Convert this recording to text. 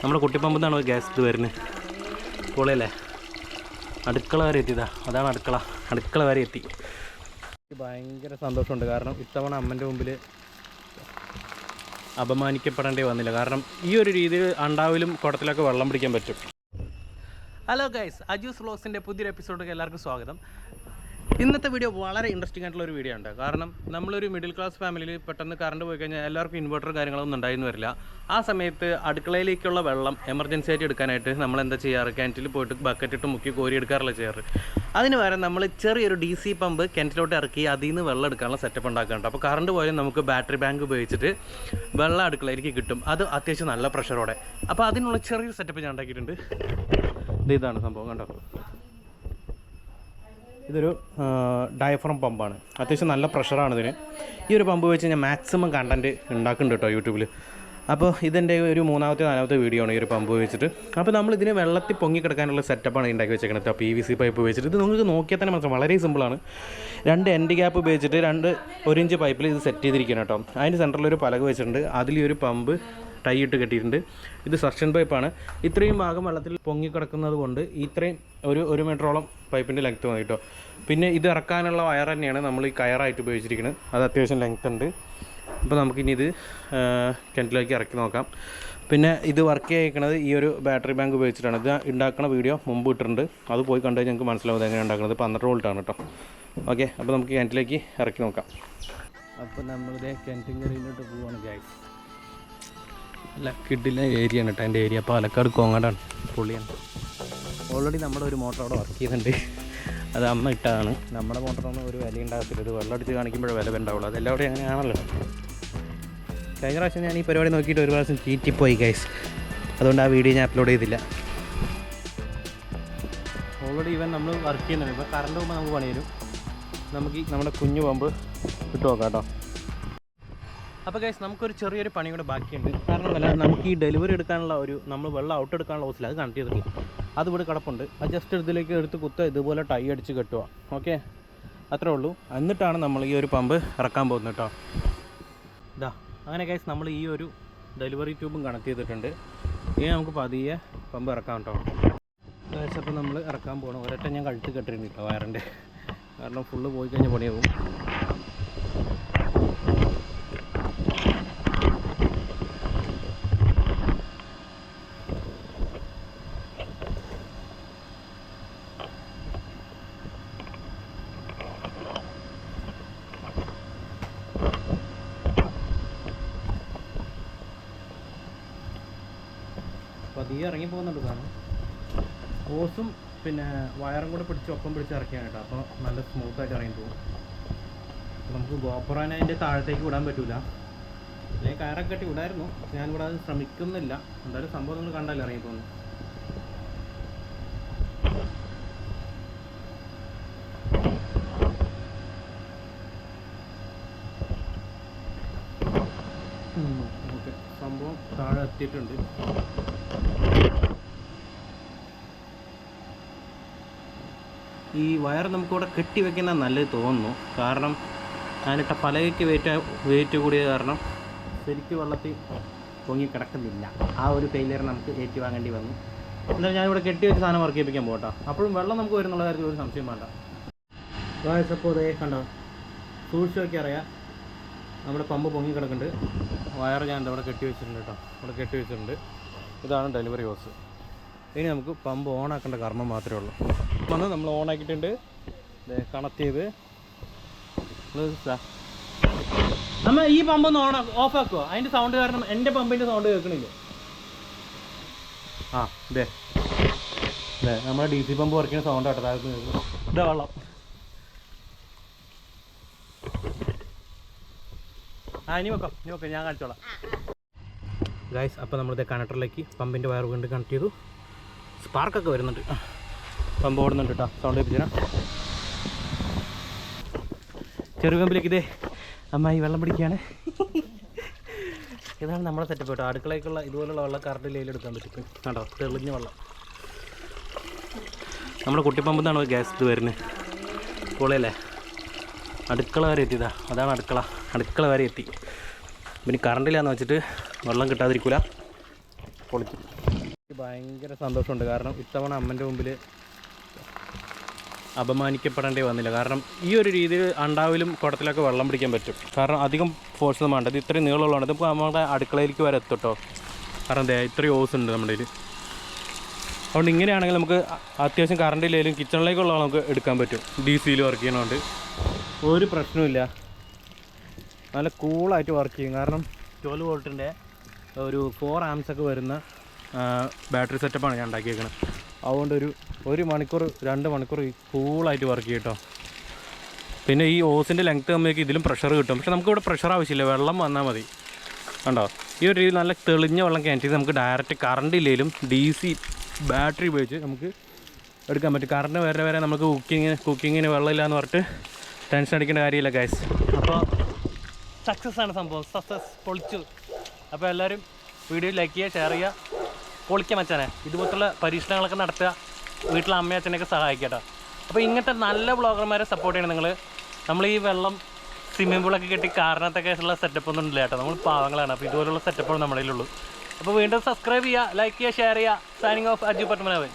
നമ്മുടെ കുട്ടിപ്പമ്പിൽ നിന്നാണ് ഗ്യാസ് ഇത് വരുന്നത് പൊളിയല്ലേ? അടുക്കള വരെ എത്തിയതാ. അതാണ് അടുക്കള. അടുക്കള വരെ എത്തി. ഭയങ്കര സന്തോഷമുണ്ട്. കാരണം ഇത്തവണ അമ്മന്റെ മുമ്പിൽ അപമാനിക്കപ്പെടേണ്ടി വന്നില്ല. കാരണം ഈ ഒരു രീതിയിൽ അണ്ടാവിലും കുടത്തിലൊക്കെ വെള്ളം പിടിക്കാൻ പറ്റും. ഹലോ ഗൈസ് അജൂസ് വ്ലോഗ്സിന്റെ പുതിയൊരു എപ്പിസോഡിലേക്ക് എല്ലാവർക്കും സ്വാഗതം. ഇന്നത്തെ വീഡിയോ വളരെ ഇൻട്രസ്റ്റിംഗ് ആയിട്ടുള്ള ഒരു വീഡിയോ ഉണ്ട് കാരണം നമ്മളൊരു മിഡിൽ ക്ലാസ് ഫാമിലിയിൽ പെട്ടെന്ന് കറണ്ട് പോയി കഴിഞ്ഞാൽ എല്ലാവർക്കും ഇൻവെർട്ടർ കാര്യങ്ങളൊന്നും ഉണ്ടായിരുന്നു വരില്ല. ആ സമയത്ത് അടുക്കളയിലേക്കുള്ള വെള്ളം എമർജൻസി ആയിട്ട് എടുക്കാനായിട്ട് നമ്മൾ എന്താ ചെയ്യാറ്? കിണറ്റിൽ പോയിട്ട് ബക്കറ്റ് ഇട്ട് മുക്കി കോരി എടുക്കാറില്ല ചെയ്യാറ്? അതിന് പകരം നമ്മൾ ചെറിയൊരു ഡി സി പമ്പ് കിണറ്റിലോട്ട് ഇറക്കി അതിൽ നിന്ന് വെള്ളം എടുക്കാനുള്ള സെറ്റപ്പ് ഉണ്ടാക്കാറുണ്ട്. അപ്പോൾ കറണ്ട് പോയാലും നമുക്ക് ബാറ്ററി ബാങ്ക് ഉപയോഗിച്ചിട്ട് വെള്ളം അടുക്കളയിലേക്ക് കിട്ടും. അത് അത്യാവശ്യം നല്ല പ്രഷറോടെ അപ്പോൾ അതിനുള്ള ചെറിയൊരു സെറ്റപ്പ് ഞാൻ ഉണ്ടാക്കിയിട്ടുണ്ട്. ഇത് ഇതാണ് സംഭവം കണ്ടോ? ഇതൊരു ഡയഫ്രം പമ്പാണ് അത്യാവശ്യം നല്ല പ്രഷറാണ് ഇതിന്. ഈ ഒരു പമ്പ് വെച്ച് ഞാൻ മാക്സിമം കണ്ടന്റ് ഉണ്ടാക്കുന്നുണ്ട് കേട്ടോ യൂട്യൂബിൽ അപ്പോൾ ഇതെന്റെ ഒരു മൂന്നാമത്തെ നാലാമത്തെ വീഡിയോ ആണ് ഈ ഒരു പമ്പ് വെച്ചിട്ട്. അപ്പോൾ നമ്മൾ ഇതിനെ വെള്ളത്തിൽ പൊങ്ങി കിടക്കാനുള്ള സെറ്റപ്പാണ് ഉണ്ടാക്കി വെച്ചേക്കുന്നത് പി വി സി പൈപ്പ് വെച്ചിട്ട്. ഇത് നിങ്ങൾക്ക് നോക്കിയാൽ തന്നെ മനസ്സിലാവും വളരെ സിമ്പിളാണ് രണ്ട് എൻഡ് ഗ്യാപ്പ് ഉപയോഗിച്ചിട്ട് രണ്ട് ഒരു ഇഞ്ച് പൈപ്പിൽ ഇത് സെറ്റ് ചെയ്തിരിക്കണം കേട്ടോ. അതിന്റെ സെന്ററിൽ ഒരു പലക വെച്ചിട്ടുണ്ട്. അതിൽ ഈ ഒരു പമ്പ് ടൈ ഇട്ട് കെട്ടിയിട്ടുണ്ട്. ഇത് സക്ഷൻ പൈപ്പാണ് ഇത്രയും ഭാഗം വെള്ളത്തിൽ പൊങ്ങി കിടക്കുന്നത് കൊണ്ട് ഇത്രയും ഒരു ഒരു മീറ്ററോളം പൈപ്പിന്റെ ലെങ്ത്ത് മതി കേട്ടോ പിന്നെ ഇത് ഇറക്കാനുള്ള വയർ തന്നെയാണ് നമ്മൾ ഈ കയറായിട്ട് ഉപയോഗിച്ചിരിക്കുന്നത് അത് അത്യാവശ്യം ലെങ്ത്ത് ഉണ്ട്. അപ്പോൾ നമുക്കിനി ഇത് കിണറ്റിലേക്ക് ഇറക്കി നോക്കാം. പിന്നെ ഇത് വർക്ക് ചെയ്യിക്കുന്നത് ഈ ഒരു ബാറ്ററി ബാങ്ക് ഉപയോഗിച്ചിട്ടാണ്. ഇത് ഉണ്ടാക്കുന്ന വീഡിയോ മുമ്പ് ഇട്ടിട്ടുണ്ട്. അത് പോയി കണ്ടു കഴിഞ്ഞാൽ ഞങ്ങൾക്ക് മനസ്സിലാവും എങ്ങനെ ഉണ്ടാക്കുന്നത് പന്ത്രണ്ട് വോൾട്ടാണ് കേട്ടോ ഓക്കെ അപ്പോൾ നമുക്ക് കിണറ്റിലേക്ക് ഇറക്കി നോക്കാം. അപ്പോൾ നമ്മളിതേ കിണറ്റിങ്കരയിലോട്ട് പോവാണ് ഗൈസ് അല്ല കിഡിലെ ഏരിയ ആണ് കേട്ടോ എന്റെ ഏരിയ പാലക്കാട് കോങ്ങാടാണ് പുള്ളിയാണ്. ഓൾറെഡി നമ്മുടെ ഒരു മോട്ടർ അവിടെ വർക്ക് ചെയ്യുന്നുണ്ട് അത് അമ്മ ഇട്ടതാണ്. നമ്മുടെ മോട്ടറൊന്നും ഒരു വില ഉണ്ടാകത്തില്ല. ഇത് വെള്ളം അടിച്ച് കാണിക്കുമ്പോഴേ വില ഉണ്ടാവുള്ളൂ. അതെല്ലാവരും അങ്ങനെയാണല്ലോ. കഴിഞ്ഞ പ്രാവശ്യം ഞാൻ ഈ പരിപാടി നോക്കിയിട്ട് ഒരു പ്രാവശ്യം ചീറ്റിപ്പോയി ഗൈസ് അതുകൊണ്ട് ആ വീഡിയോ ഞാൻ അപ്ലോഡ് ചെയ്തില്ല. ഓൾറെഡി ഇവൻ നമ്മൾ വർക്ക് ചെയ്യുന്നുണ്ട്. ഇപ്പോൾ കറണ്ട് പോകുമ്പോൾ നമുക്ക് പണി തരും. നമുക്ക് ഈ നമ്മുടെ കുഞ്ഞു പമ്പ് ഇട്ട് നോക്കാം കേട്ടോ. അപ്പോൾ ഗൈസ് നമുക്കൊരു ചെറിയൊരു പണി കൂടെ ബാക്കിയുണ്ട്. കാരണം അല്ല നമുക്ക് ഈ ഡെലിവറി എടുക്കാനുള്ള ഒരു നമ്മൾ വെള്ളം ഔട്ട് എടുക്കാനുള്ള ഹൗസിൽ അത് കണക്ട് ചെയ്തിട്ടില്ല. അത് ഇവിടെ കിടപ്പുണ്ട്. അത് ജസ്റ്റ് ഇതിലേക്ക് എടുത്ത് കുത്തുക ഇതുപോലെ ടൈ അടിച്ച് കെട്ടുക ഓക്കെ അത്രേ ഉള്ളൂ. എന്നിട്ടാണ് നമ്മൾ ഈ ഒരു പമ്പ് ഇറക്കാൻ പോകുന്നത് കേട്ടോ ഇതാ അങ്ങനെ കേസ് നമ്മൾ ഈ ഒരു ഡെലിവറി ട്യൂബും കണക്ട് ചെയ്തിട്ടുണ്ട്. ഇനി നമുക്ക് പതിയെ പമ്പ് ഇറക്കാം കേട്ടോ ഗൈസ് നമ്മൾ ഇറക്കാൻ പോകണം ഒരൊറ്റ ഞാൻ കഴുത്ത് കെട്ടിരുന്നു കേട്ടോ വയറിന്റെ. കാരണം ഫുള്ള് പോയി കഴിഞ്ഞാൽ പണിയാവും. പതിയെ ഇറങ്ങി പോകുന്നുണ്ട് സാധനം ഹോസും പിന്നെ വയറും കൂടെ പിടിച്ച് ഒപ്പം പിടിച്ച് ഇറക്കിയാണ് കേട്ടോ. അപ്പോൾ നല്ല സ്മൂത്തായിട്ട് ഇറങ്ങി പോകും നമുക്ക് ഗോപ്പുറാനെ അതിന്റെ താഴത്തേക്ക് വിടാൻ പറ്റൂല. അല്ലെങ്കിൽ കയറൊക്കെ കെട്ടി വിടായിരുന്നു. ഞാൻ ഇവിടെ അത് ശ്രമിക്കുന്നില്ല. എന്തായാലും സംഭവം നിങ്ങൾ കണ്ടല്ലോ ഇറങ്ങി പോകുന്നു ഓക്കെ. സംഭവം താഴെ എത്തിയിട്ടുണ്ട്. ഈ വയർ നമുക്കിവിടെ കെട്ടി വെക്കുന്ന നല്ലത് തോന്നുന്നു. കാരണം അതിനിട്ട പലകയ്ക്ക് വെയിറ്റ് വെയിറ്റ് കൂടിയത് കാരണം ശരിക്കും വെള്ളത്തിൽ പൊങ്ങി കിടക്കുന്നില്ല. ആ ഒരു ഫെയിലിയർ നമുക്ക് ഏറ്റുവാങ്ങേണ്ടി വന്നു. എന്തായാലും ഞാനിവിടെ കെട്ടി വെച്ച് സാധനം വർക്ക് ചെയ്യിപ്പിക്കാൻ പോകട്ടോ. അപ്പോഴും വെള്ളം നമുക്ക് വരുന്നുള്ള കാര്യത്തിൽ ഒരു സംശയം വേണ്ട. വായിച്ചപ്പോൾ ഇതേ കണ്ടോ? സൂക്ഷിച്ച് നോക്കി അറിയാം. നമ്മുടെ പമ്പ് പൊങ്ങി കിടക്കുന്നുണ്ട്. വയർ ഞാൻ ഇവിടെ കെട്ടി വെച്ചിട്ടുണ്ട് കേട്ടോ. ഇവിടെ കെട്ടി വെച്ചിട്ടുണ്ട്. ഇതാണ് ഡെലിവറി ഹോസ് ഇനി നമുക്ക് പമ്പ് ഓൺ ആക്കേണ്ട കർമ്മം മാത്രമേ ഉള്ളൂ. വന്ന് നമ്മൾ ഓൺ ആക്കിയിട്ടുണ്ട്. കണക്ട് ചെയ്ത് അമ്മ ഈ പമ്പ് ഒന്ന് ഓൺ ഓഫ് ആക്കുക അതിന്റെ സൗണ്ട് കാരണം എന്റെ പമ്പിന്റെ സൗണ്ട് കേൾക്കണില്ല. ആ ഇതേ ഇതേ നമ്മുടെ ഡി സി പമ്പ് കുറയ്ക്കുന്ന സൗണ്ട് കേട്ടോ താഴത്ത് ഇതാ വെള്ളം. ആ ഇനി വെക്കാം. ഇനി വെക്കാം ഞാൻ കാണിച്ചോളാം. ഗൈസ് അപ്പോൾ നമ്മളിത് കണക്ടറിലേക്ക് പമ്പിന്റെ വയർ വീണ്ടും കണക്ട് ചെയ്തു. സ്പാർക്കൊക്കെ വരുന്നുണ്ട്. പമ്പ് ഓടുന്നുണ്ട് കേട്ടോ സൗണ്ട് കേൾപ്പിച്ചാൽ ചെറുകമ്പിലേക്ക് ഇതേ അമ്മായി വെള്ളം പിടിക്കുകയാണ് ഇതാണ് നമ്മളെ സെറ്റപ്പ് കേട്ടോ അടുക്കളയ്ക്കുള്ള ഇതുപോലുള്ള വെള്ളം കറണ്ട് ലൈൽ എടുക്കാൻ പറ്റും കേട്ടോ തെളിഞ്ഞ വെള്ളം. നമ്മുടെ കുട്ടിപ്പമ്പിൽ നിന്നാണ് ഗ്യാസ് ഇത് വരുന്നത് പൊളിയല്ലേ? അടുക്കള വരെ എത്തിയതാ. അതാണ് അടുക്കള. അടുക്കള വരെ എത്തി. പിന്നെ കറണ്ടില്ലാന്ന് വെച്ചിട്ട് വെള്ളം കിട്ടാതിരിക്കൂല. പൊളിക്കും ഭയങ്കര സന്തോഷമുണ്ട്. കാരണം ഇത്തവണ അമ്മന്റെ മുമ്പിൽ അപമാനിക്കപ്പെടേണ്ടി വന്നില്ല. കാരണം ഈ ഒരു രീതിയിൽ അണ്ടാവിലും കുടത്തിലൊക്കെ വെള്ളം പിടിക്കാൻ പറ്റും. കാരണം അധികം ഫോഴ്സ് ഒന്നും വേണ്ട. ഇത് ഇത്രയും നീളമുള്ളതാണ്. ഇതിപ്പോൾ നമ്മുടെ അടുക്കളയിലേക്ക് വരെ എത്തട്ടോ. കാരണം അതെ ഇത്രയും ഓസ് ഉണ്ട് നമ്മുടെ ഇതിൽ അതുകൊണ്ട് ഇങ്ങനെയാണെങ്കിൽ നമുക്ക് അത്യാവശ്യം കറണ്ട് ഇല്ലെങ്കിലും കിച്ചണിലേക്കുള്ള നമുക്ക് എടുക്കാൻ പറ്റും. ഡി സിയിൽ വർക്ക് ചെയ്യണോണ്ട്. ഒരു പ്രശ്നവുമില്ല. നല്ല കൂളായിട്ട് വർക്ക് ചെയ്യും. കാരണം ട്വൽവ് വോൾട്ടിന്റെ ഒരു ഫോർ ആംസ് ഒക്കെ വരുന്ന ബാറ്ററി സെറ്റപ്പാണ് ഞാൻ ഉണ്ടാക്കിയേക്കുന്നത് അതുകൊണ്ട് ഒരു ഒരു മണിക്കൂർ രണ്ട് മണിക്കൂർ കൂളായിട്ട് വർക്ക് ചെയ്യും കേട്ടോ പിന്നെ ഈ ഓസിന്റെ ലെങ്ത് കമ്മിയൊക്കെ ഇതിലും പ്രഷർ കിട്ടും. പക്ഷെ നമുക്കിവിടെ പ്രഷർ ആവശ്യമില്ല. വെള്ളം വന്നാൽ മതി. കണ്ടോ? ഈ ഒരു രീതിയിൽ നല്ല തെളിഞ്ഞ വെള്ളം കിണറ്റിൽ നമുക്ക് ഡയറക്റ്റ് കറണ്ട് ഇല്ലെങ്കിലും ഡി സി ബാറ്ററി ഉപയോഗിച്ച് നമുക്ക് എടുക്കാൻ പറ്റും. കറണ്ട് വരെ വരെ നമുക്ക് കുക്കിങ്ങിന് കുക്കിങ്ങിന് വെള്ളമില്ല എന്ന് പറഞ്ഞിട്ട് ടെൻഷൻ അടിക്കേണ്ട കാര്യമില്ല ഗൈസ് അപ്പോൾ സക്സസ് ആണ് സംഭവം. സക്സസ് പൊളിച്ചു. അപ്പോൾ എല്ലാവരും വീഡിയോ ലൈക്ക് ചെയ്യുക ഷെയർ ചെയ്യുക. പൊളിക്കുക മച്ചാനെ. ഇതുപോലത്തുള്ള പരീക്ഷണങ്ങളൊക്കെ നടത്തുക വീട്ടിലെ അമ്മയും അച്ഛനെയൊക്കെ സഹായിക്കട്ടോ അപ്പോൾ ഇങ്ങനത്തെ നല്ല ബ്ലോഗർമാരെ സപ്പോർട്ട് ചെയ്യണം നിങ്ങൾ നമ്മൾ ഈ വെള്ളം സ്വിമ്മിംഗ് പൂളൊക്കെ കെട്ടി കാരണത്തൊക്കെ ഉള്ള സെറ്റപ്പ് ഒന്നും ഇല്ല കേട്ടോ നമ്മൾ പാവങ്ങളാണ്. അപ്പോൾ ഇതുപോലുള്ള സെറ്റപ്പുകൾ നമ്മുടെ ഉള്ളൂ അപ്പോൾ വീണ്ടും സബ്സ്ക്രൈബ് ചെയ്യുക ലൈക്ക് ചെയ്യുക ഷെയർ ചെയ്യുക. Signing off Aju Padmanabhan.